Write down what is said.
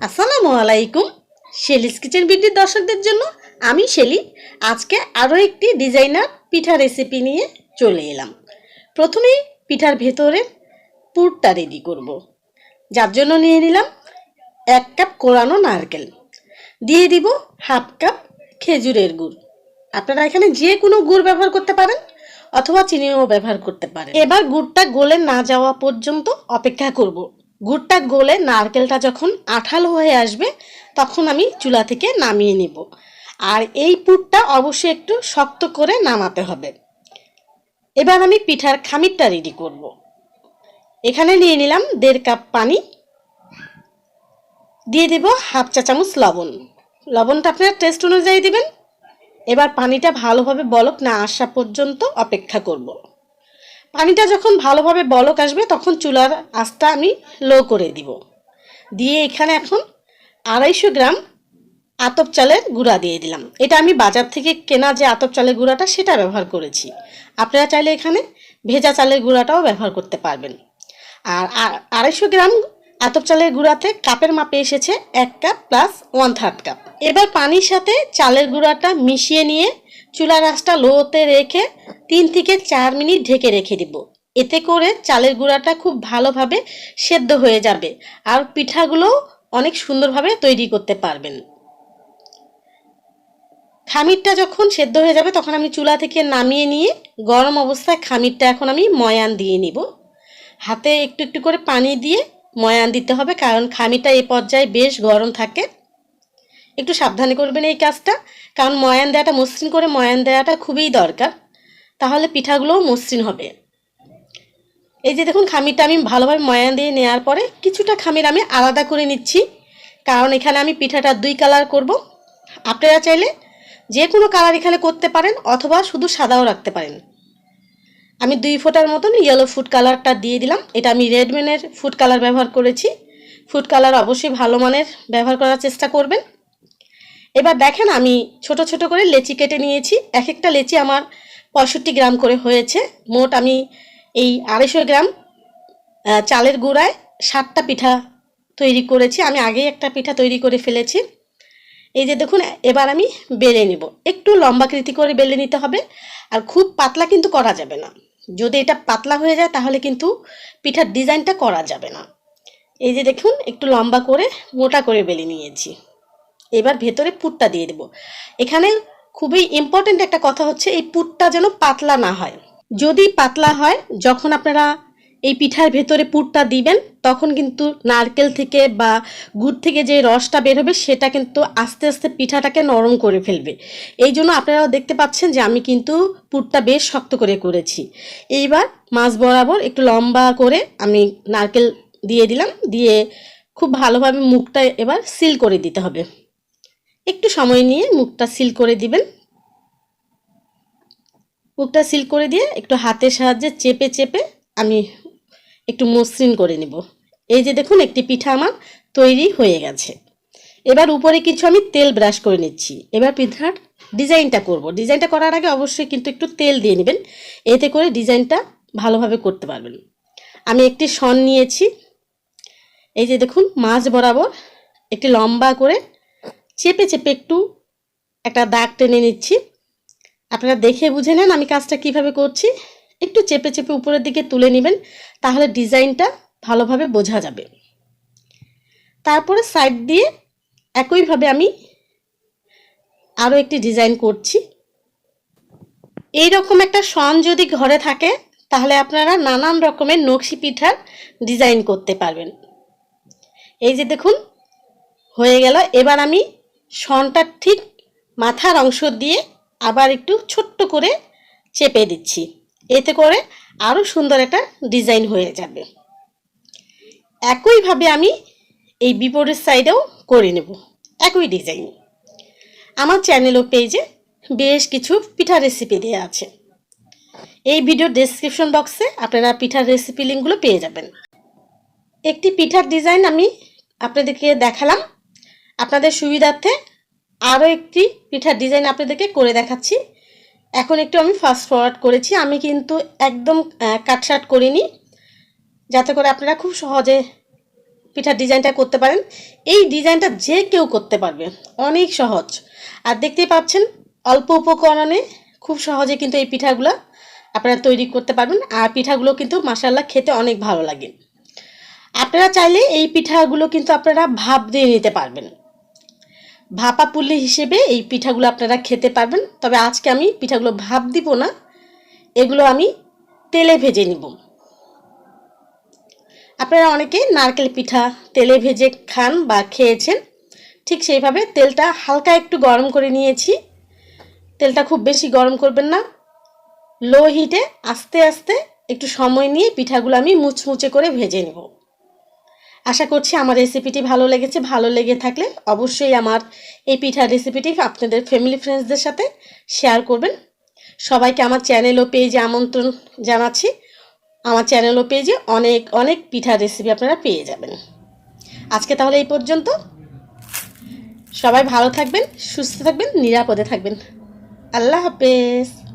আসসালামু আলাইকুম। Shelley's kitchen বিউটির দর্শকদের জন্য আমি শেলি। আজকে আরও একটি ডিজাইনার পিঠা রেসিপি নিয়ে চলে এলাম। প্রথমেই পিঠার ভেতরে পুরটা রেডি করব। যার জন্য নিয়ে নিলাম এক কাপ কোরানো নারকেল। দিয়ে দিব হাফ কাপ খেজুরের গুড়। আপনারা এখানে যে কোনো গুড় ব্যবহার করতে পারেন অথবা চিনিও ব্যবহার করতে পারেন। এবার গুড়টা গলে না যাওয়া পর্যন্ত অপেক্ষা করব। গুড়টা গলে নারকেলটা যখন আঠালো হয়ে আসবে, তখন আমি চুলা থেকে নামিয়ে নিব। আর এই পুরটা অবশ্যই একটু শক্ত করে নামাতে হবে। এবার আমি পিঠার খামিরটা রেডি করব। এখানে নিয়ে নিলাম দেড় কাপ পানি। দিয়ে দেব হাফ চা চামচ লবণ। লবণটা আপনার টেস্ট অনুযায়ী দেবেন। এবার পানিটা ভালোভাবে বলক না আসা পর্যন্ত অপেক্ষা করব। পানিটা যখন ভালোভাবে বলক আসবে, তখন চুলার আস্তা আমি লো করে দিব। দিয়ে এখানে এখন আড়াইশো গ্রাম আতপ চালের গুঁড়া দিয়ে দিলাম। এটা আমি বাজার থেকে কেনা যে আতপ চালের গুঁড়াটা, সেটা ব্যবহার করেছি। আপনারা চাইলে এখানে ভেজা চালের গুঁড়াটাও ব্যবহার করতে পারবেন। আর আড়াইশো গ্রাম আতপ চালের গুঁড়াতে কাপের মাপে এসেছে এক cup plus one third cup এবার পানির সাথে চালের গুঁড়াটা মিশিয়ে নিয়ে চুলার আঁচটা লোতে রেখে তিন থেকে চার মিনিট ঢেকে রেখে দিব। এতে করে চালের গুঁড়াটা খুব ভালোভাবে সেদ্ধ হয়ে যাবে আর পিঠাগুলো অনেক সুন্দরভাবে তৈরি করতে পারবেন। খামিরটা যখন সেদ্ধ হয়ে যাবে তখন আমি চুলা থেকে নামিয়ে নিয়ে গরম অবস্থায় খামিরটা এখন আমি ময়ান দিয়ে নিব। হাতে একটু একটু করে পানি দিয়ে ময়ান দিতে হবে, কারণ খামিরটা এই পর্যায়ে বেশ গরম থাকে। একটু সাবধানে করবেন এই কাজটা, কারণ ময়ান দেওয়াটা মসৃণ করে ময়ান দেওয়াটা খুবই দরকার। তাহলে পিঠাগুলোও মসৃণ হবে। এই যে দেখুন খামিরটা আমি ভালোভাবে ময়ান দিয়ে নেওয়ার পরে কিছুটা খামির আমি আলাদা করে নিচ্ছি, কারণ এখানে আমি পিঠাটা দুই কালার করব। আপনারা চাইলে যে কোনো কালার এখানে করতে পারেন, অথবা শুধু সাদাও রাখতে পারেন। আমি দুই ফোঁটার মতন ইয়েলো ফুড কালারটা দিয়ে দিলাম। এটা আমি রেডমেনের ফুড কালার ব্যবহার করেছি। ফুড কালার অবশ্যই ভালো মানের ব্যবহার করার চেষ্টা করবেন। এবার দেখেন আমি ছোট ছোট করে লেচি কেটে নিয়েছি। এক একটা লেচি আমার পঁয়ষট্টি গ্রাম করে হয়েছে। মোট আমি এই আড়াইশো গ্রাম চালের গুঁড়ায় সাতটা পিঠা তৈরি করেছি। আমি আগেই একটা পিঠা তৈরি করে ফেলেছি। এই যে দেখুন, এবার আমি বেলে নেব। একটু লম্বাকৃতি করে বেলে নিতে হবে। আর খুব পাতলা কিন্তু করা যাবে না। যদি এটা পাতলা হয়ে যায়, তাহলে কিন্তু পিঠার ডিজাইনটা করা যাবে না। এই যে দেখুন, একটু লম্বা করে মোটা করে বেলে নিয়েছি। এবার ভেতরে পুটটা দিয়ে দেব। এখানে খুবই ইম্পর্টেন্ট একটা কথা হচ্ছে, এই পুটটা যেন পাতলা না হয়। যদি পাতলা হয়, যখন আপনারা এই পিঠার ভেতরে পুরটা দিবেন, তখন কিন্তু নারকেল থেকে বা গুড় থেকে যে রসটা বের হবে, সেটা কিন্তু আস্তে আস্তে পিঠাটাকে নরম করে ফেলবে। এই জন্য আপনারাও দেখতে পাচ্ছেন যে আমি কিন্তু পুরটা বেশ শক্ত করে করেছি। এইবার মাছ বরাবর একটু লম্বা করে আমি নারকেল দিয়ে দিলাম, দিয়ে খুব ভালোভাবে মুখটা এবার সিল করে দিতে হবে। একটু সময় নিয়ে মুখটা সিল করে দিবেন। মুখটা সিল করে দিয়ে একটু হাতের সাহায্যে চেপে চেপে আমি একটু মসৃণ করে নিব। এই যে দেখুন, একটি পিঠা আমার তৈরি হয়ে গেছে। এবার উপরে কিছু আমি তেল ব্রাশ করে নিচ্ছি। এবার পিঠার ডিজাইনটা করব। ডিজাইনটা করার আগে অবশ্যই কিন্তু একটু তেল দিয়ে নেবেন। এতে করে ডিজাইনটা ভালোভাবে করতে পারবেন। আমি একটি শন নিয়েছি। এই যে দেখুন মাছ বরাবর একটি লম্বা করে চেপে চেপে একটু একটা দাগ টেনে নিচ্ছি। আপনারা দেখে বুঝে নেন আমি কাজটা কীভাবে করছি। একটু চেপে চেপে উপরের দিকে তুলে নেবেন, তাহলে ডিজাইনটা ভালোভাবে বোঝা যাবে। তারপরে সাইড দিয়ে একইভাবে আমি আরও একটি ডিজাইন করছি। এই রকম একটা সন যদি ঘরে থাকে, তাহলে আপনারা নানান রকমের নকশি পিঠার ডিজাইন করতে পারবেন। এই যে দেখুন, হয়ে গেল। এবার আমি সনটা ঠিক মাথার অংশ দিয়ে আবার একটু ছোট্ট করে চেপে দিচ্ছি। এতে করে আরও সুন্দর একটা ডিজাইন হয়ে যাবে। একইভাবে আমি এই বিপরীত সাইডেও করে নেব, একই ডিজাইন আমার চ্যানেল ও পেজে বেশ কিছু পিঠা রেসিপি দেওয়া আছে। এই ভিডিও ডেসক্রিপশন বক্সে আপনারা পিঠার রেসিপি লিঙ্কগুলো পেয়ে যাবেন। একটি পিঠার ডিজাইন আমি আপনাদেরকে দেখালাম। আপনাদের সুবিধার্থে আরও একটি পিঠার ডিজাইন আপনাদেরকে করে দেখাচ্ছি। এখন একটু আমি ফাস্ট ফরওয়ার্ড করেছি। আমি কিন্তু একদম কাটসাট করিনি। যাতে করে আপনারা খুব সহজে পিঠার ডিজাইনটা করতে পারেন। এই ডিজাইনটা যে কেউ করতে পারবে, অনেক সহজ। আর দেখতেই পাচ্ছেন, অল্প উপকরণে খুব সহজে কিন্তু এই পিঠাগুলো আপনারা তৈরি করতে পারবেন। আর পিঠাগুলো কিন্তু মাসাল্লাহ খেতে অনেক ভালো লাগে। আপনারা চাইলে এই পিঠাগুলো কিন্তু আপনারা ভাপ দিয়ে নিতে পারবেন। ভাপা পুলি হিসেবে এই পিঠাগুলো আপনারা খেতে পারবেন। তবে আজকে আমি পিঠাগুলো ভাপ দিব না, এগুলো আমি তেলে ভেজে নিব। আপনারা অনেকে নারকেল পিঠা তেলে ভেজে খান বা খেয়েছেন, ঠিক সেইভাবে তেলটা হালকা একটু গরম করে নিয়েছি। তেলটা খুব বেশি গরম করবেন না, লো হিটে আস্তে আস্তে একটু সময় নিয়ে পিঠাগুলো আমি মুচমুচে করে ভেজে নেব। আশা করছি আমার রেসিপিটি ভালো লেগেছে। ভালো লেগে থাকলে অবশ্যই আমার এই পিঠার রেসিপিটি আপনাদের ফ্যামিলি ফ্রেন্ডসদের সাথে শেয়ার করবেন। সবাইকে আমার চ্যানেল ও পেজে আমন্ত্রণ জানাচ্ছি। আমার চ্যানেল ও পেজে অনেক অনেক পিঠার রেসিপি আপনারা পেয়ে যাবেন। আজকে তাহলে এই পর্যন্ত। সবাই ভালো থাকবেন, সুস্থ থাকবেন, নিরাপদে থাকবেন। আল্লাহ হাফেজ।